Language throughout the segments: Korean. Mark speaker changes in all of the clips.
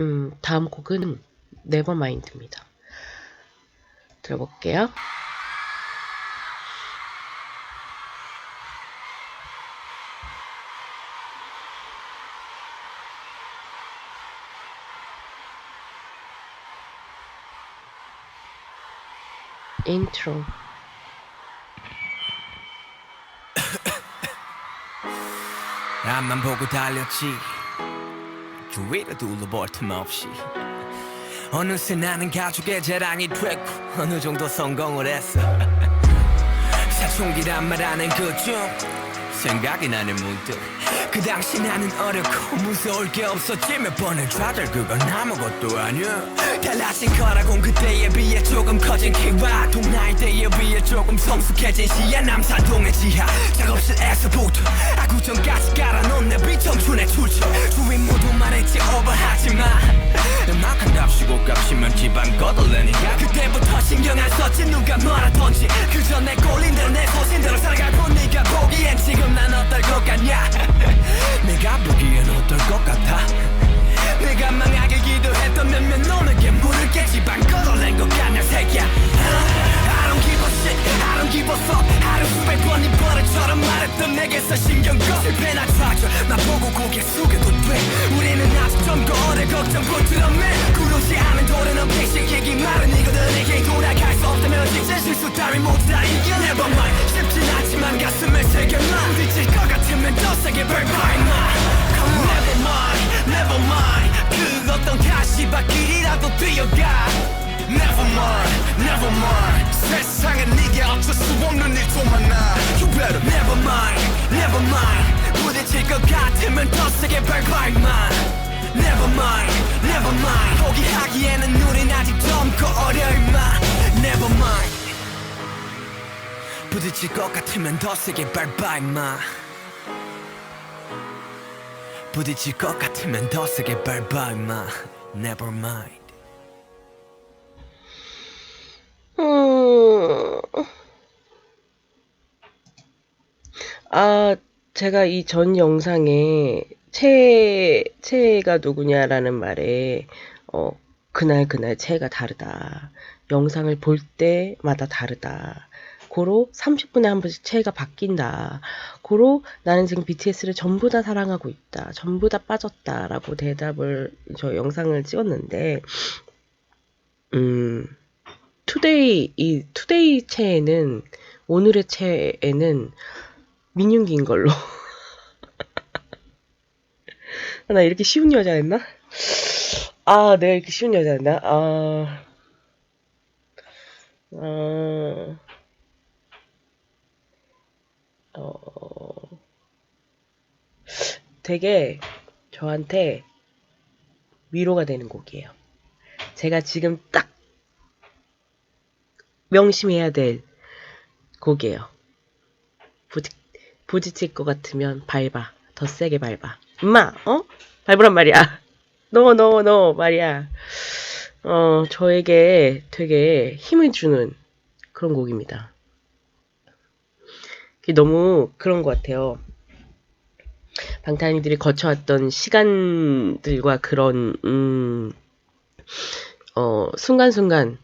Speaker 1: 음, 다음 곡은 네버마인드입니다. 들어볼게요. 인트로.
Speaker 2: 앞만 보고 달렸지 주위를 둘러볼 틈 없이 어느새 나는 가족의 자랑이 됐고 어느 정도 성공을 했어. 사춘기란 말하는 그중 생각이 나는 문득 그 당시 나는 어렵고 무서울 게 없었지 몇 번을 좌절 그건 아무것도 아니야. 달라진 거라곤 그때에 비해 조금 커진 키와 동나이 때에 비해 조금 성숙해진 시야. 남산동의 지하 작업실에서부터 아구전까지 깔아놓은 내 비청춘의 출처 주위 모두 말했지 오버하지마. 음악한답시고 값이면 집안 거덜내니까. 그때부터 신경 안 썼지 누가 뭐라던지. 그저 내 꼴린 대로 내 소신대로 살아가고 네가 보기엔 지금 난 어떨 것 같냐 내가 보기엔 어떨 것 같아? 내가 망하길 기도했던 몇몇 놈에게 물을 깨 집안 거덜낸 것 같냐 새끼야? I don't give a shit. I don't give a fuck. 하루 수백 번이 버릇처럼 말했던 내게서 신경 꺼. 실패나 좌절 나 보고 고 개 숙여도 돼. 우리는 아직 좀 거래 걱정 부드럽네. 구르지 않은 도래는 빅시키기 마른 이거들에게 돌아갈 수 없다면 진짜 실수 따위 모두 다 이겨. Never mind. 쉽진 않지만 가슴을 새겨놔. 부딪힐 것 같으면 더 세게 on. Never mind. Never mind. 그 어떤 가시밭길이라도 뛰어가 Never mind, never mind 세상엔 네게 어쩔 수 없는 일도 많아 You better Never mind, never mind 부딪힐 것 같으면 더 세게 밟아 임마 Never mind, never mind 포기하기에는 우린 아직 젊고 어려 임마 Never mind 부딪힐 것 같으면 더 세게 밟아 임마 부딪힐 것 같으면 더 세게 밟아 임마 Never mind
Speaker 1: 아, 제가 이 전 영상에 채, 채가 누구냐라는 말에, 어, 그날 그날 채가 다르다. 영상을 볼 때마다 다르다. 고로 30분에 한 번씩 채가 바뀐다. 고로 나는 지금 BTS를 전부 다 사랑하고 있다. 전부 다 빠졌다 라고 대답을 저 영상을 찍었는데, 음, 투데이 이 투데이 채에는 오늘의 채에는 민윤기인 걸로. 나 이렇게 쉬운 여자였나? 아, 내가 이렇게 쉬운 여자였나? 아, 아, 어, 되게 저한테 위로가 되는 곡이에요. 제가 지금 딱 명심해야 될 곡이에요. 부딪, 부딪힐 것 같으면 밟아. 더 세게 밟아. 엄마, 어? 밟으란 말이야. 너, 너, 너, 말이야. 어, 저에게 되게 힘을 주는 그런 곡입니다. 너무 그런 것 같아요. 방탄이들이 거쳐왔던 시간들과 그런, 음, 어, 순간순간,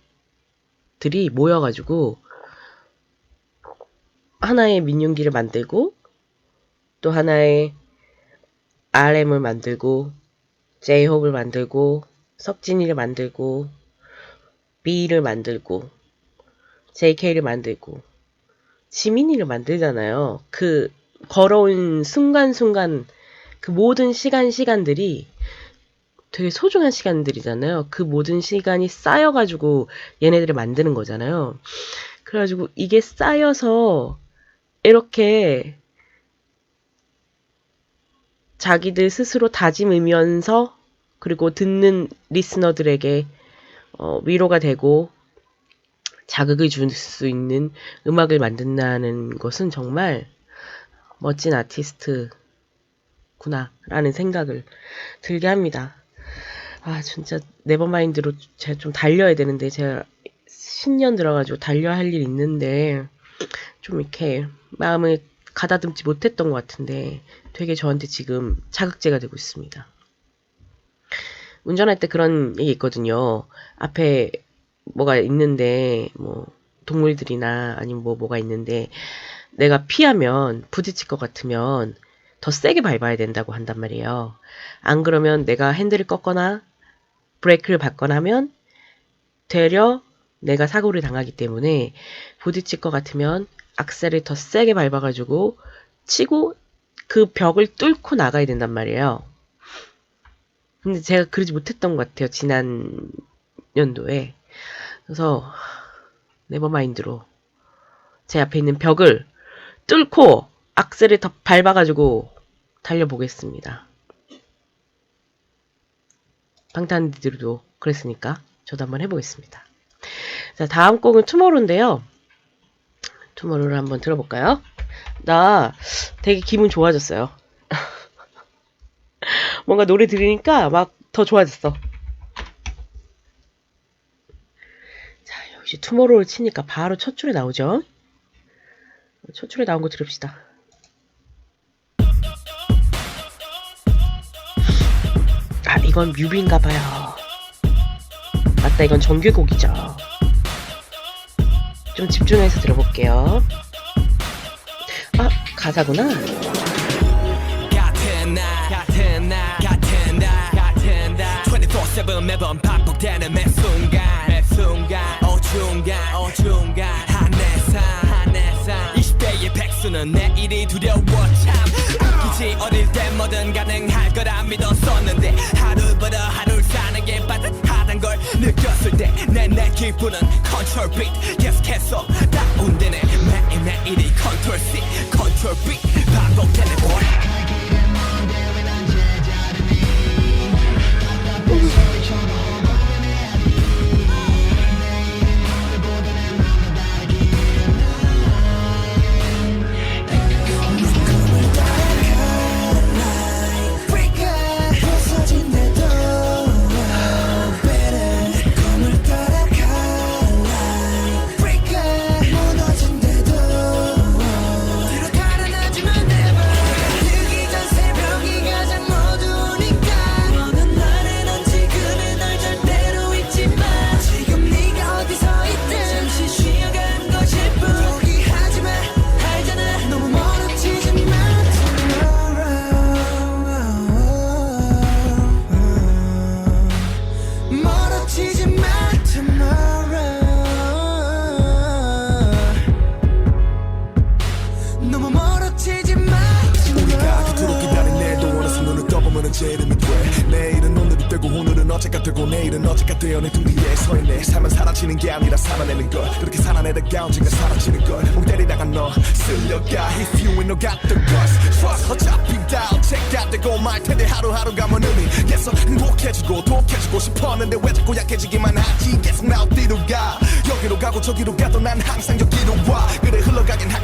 Speaker 1: 들이 모여가지고 하나의 민윤기를 만들고 또 하나의 RM을 만들고 제이홉을 만들고 석진이를 만들고 B를 만들고 JK를 만들고 지민이를 만들잖아요. 그 걸어온 순간순간 그 모든 시간 시간들이 되게 소중한 시간들이잖아요. 그 모든 시간이 쌓여가지고 얘네들을 만드는 거잖아요. 그래가지고 이게 쌓여서 이렇게 자기들 스스로 다짐으면서 그리고 듣는 리스너들에게 어, 위로가 되고 자극을 줄 수 있는 음악을 만든다는 것은 정말 멋진 아티스트구나라는 생각을 들게 합니다. 아, 진짜 네버마인드로 제가 좀 달려야 되는데 제가 신년 들어가지고 달려야 할 일 있는데 좀 이렇게 마음을 가다듬지 못했던 것 같은데 되게 저한테 지금 자극제가 되고 있습니다. 운전할 때 그런 얘기 있거든요. 앞에 뭐가 있는데, 뭐, 동물들이나 아니면 뭐, 뭐가 있는데, 내가 피하면 부딪힐 것 같으면 더 세게 밟아야 된다고 한단 말이에요. 안 그러면 내가 핸들을 꺾거나 브레이크를 밟거나 하면 되려 내가 사고를 당하기 때문에 부딪힐 것 같으면 악셀을 더 세게 밟아가지고 치고 그 벽을 뚫고 나가야 된단 말이에요. 근데 제가 그러지 못했던 것 같아요. 지난 연도에. 그래서 네버마인드로 제 앞에 있는 벽을 뚫고 악셀을 더 밟아가지고 달려보겠습니다. 방탄디들도 그랬으니까 저도 한번 해보겠습니다. 자, 다음 곡은 투모로인데요. 투모로를 한번 들어볼까요? 나 되게 기분 좋아졌어요. 뭔가 노래 들으니까 막 더 좋아졌어. 자, 역시 투모로우를 치니까 바로 첫 줄에 나오죠. 첫 줄에 나온 거 들읍시다. 아, 이건 뮤비인가 봐요. 맞다, 이건 정규곡이죠. 좀 집중해서 들어볼게요. 아, 가사구나.
Speaker 2: 같은 날 같은 날 같은 날 같은 날 24/7 매번 반복되는 매 순간 매 순간 어중간 어중간 한내산 한내산 20대의 백수는 내일이 두려워 참 웃기지 어릴 때 뭐든 가능할 거라 믿었었는데 하루보다 하 느꼈을 때내내 기분은 컨트롤 비트 계속해서 다운되네. 매일매일이 컨트롤 C 컨트롤 B. 반복되는 걸
Speaker 3: 제 이름이 돼. 내일은 오늘이 되고 오늘은 어제가 되고 내일은 어제가 되어 내등 뒤에 서 있네. 삶은 사라지는 게 아니라 살아내는 것 그렇게 살아내다가 언젠가 사라지는 걸. 멍 때리다가 너 쓸려가. If you ain't no got the guts. Trust 어차피 다. 언제가 되고 말 텐데 하루하루가 먼 의미에서 행복해지고 독해지고 싶었는데 왜 자꾸 약해지기만 하지? 계속 나 어디로 가? 여기로 가고 저기로 가도 난 항상 여기로 와. 그래 흘러가긴 하겠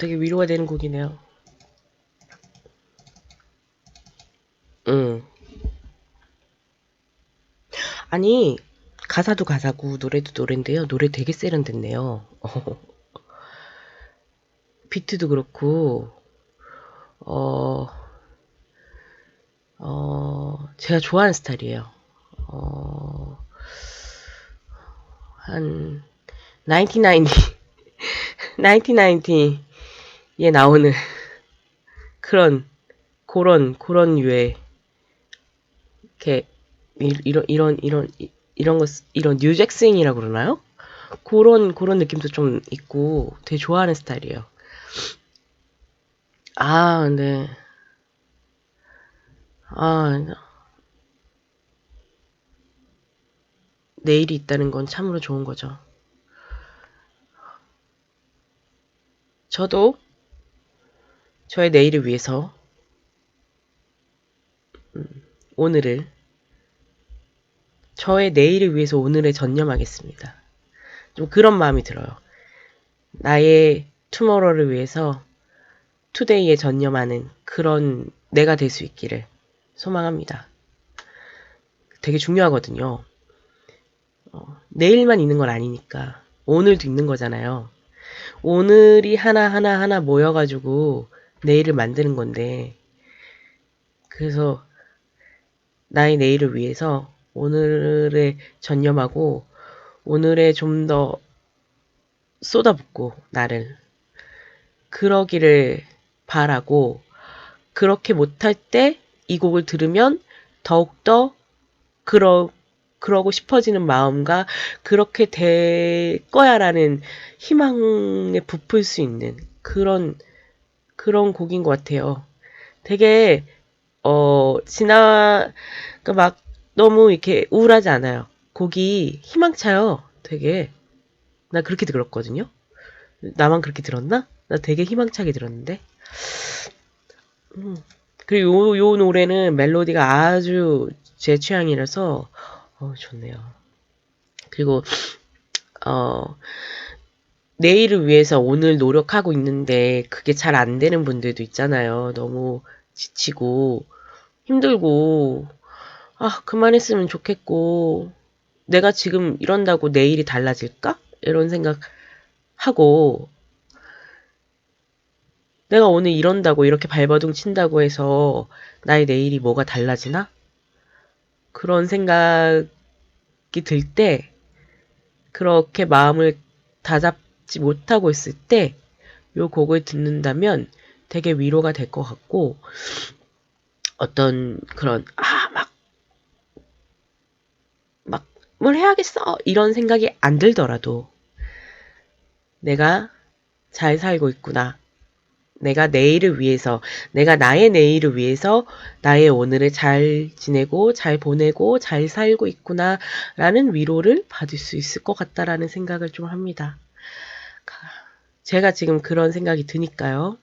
Speaker 1: 되게 위로가 되는 곡이네요. 응. 아니, 가사도 가사고, 노래도 노래인데요. 노래 되게 세련됐네요. 비트도 그렇고, 어, 어, 제가 좋아하는 스타일이에요. 어, 한, 1990, 1990 에 나오는 그런, 그런, 그런 유의, 이렇게, 이- 이런, 이런, 이런, 이- 이런 거, 쓰- 이런 뉴잭스윙이라고 그러나요? 그런, 그런 느낌도 좀 있고 되게 좋아하는 스타일이에요. 아, 네. 아, 내일이 있다는 건 참으로 좋은 거죠. 저도 저의 내일을 위해서 음, 오늘을 저의 내일을 위해서 오늘에 전념하겠습니다. 좀 그런 마음이 들어요. 나의 투모로우를 위해서 투데이에 전념하는 그런 내가 될 수 있기를 소망합니다. 되게 중요하거든요. 어, 내일만 있는 건 아니니까 오늘도 있는 거잖아요. 오늘이 하나하나 하나 모여가지고 내일을 만드는 건데. 그래서 나의 내일을 위해서 오늘에 전념하고 오늘에 좀 더 쏟아붓고 나를 그러기를 바라고 그렇게 못할 때 이 곡을 들으면 더욱더 그러 그러고 싶어지는 마음과 그렇게 될 거야라는 희망에 부풀 수 있는 그런 그런 곡인 것 같아요. 되게 어 지나 그막 너무 이렇게 우울하지 않아요. 곡이 희망차요. 되게 나 그렇게 들었거든요. 나만 그렇게 들었나? 나 되게 희망차게 들었는데. 음. 그리고 요, 요 노래는 멜로디가 아주 제 취향이라서 어, 좋네요. 그리고 어 내일을 위해서 오늘 노력하고 있는데 그게 잘 안 되는 분들도 있잖아요. 너무 지치고 힘들고 아 그만했으면 좋겠고 내가 지금 이런다고 내일이 달라질까? 이런 생각 하고 내가 오늘 이런다고 이렇게 발버둥 친다고 해서 나의 내일이 뭐가 달라지나? 그런 생각이 들 때 그렇게 마음을 다잡 지 못하고 있을 때 요 곡을 듣는다면 되게 위로가 될 것 같고 어떤 그런 아막 막 뭘 해야겠어 이런 생각이 안 들더라도 내가 잘 살고 있구나. 내가 내일을 위해서, 내가 나의 내일을 위해서 나의 오늘을 잘 지내고, 잘 보내고, 잘 살고 있구나, 라는 위로를 받을 수 있을 것 같다라는 생각을 좀 합니다. 제가 지금 그런 생각이 드니까요.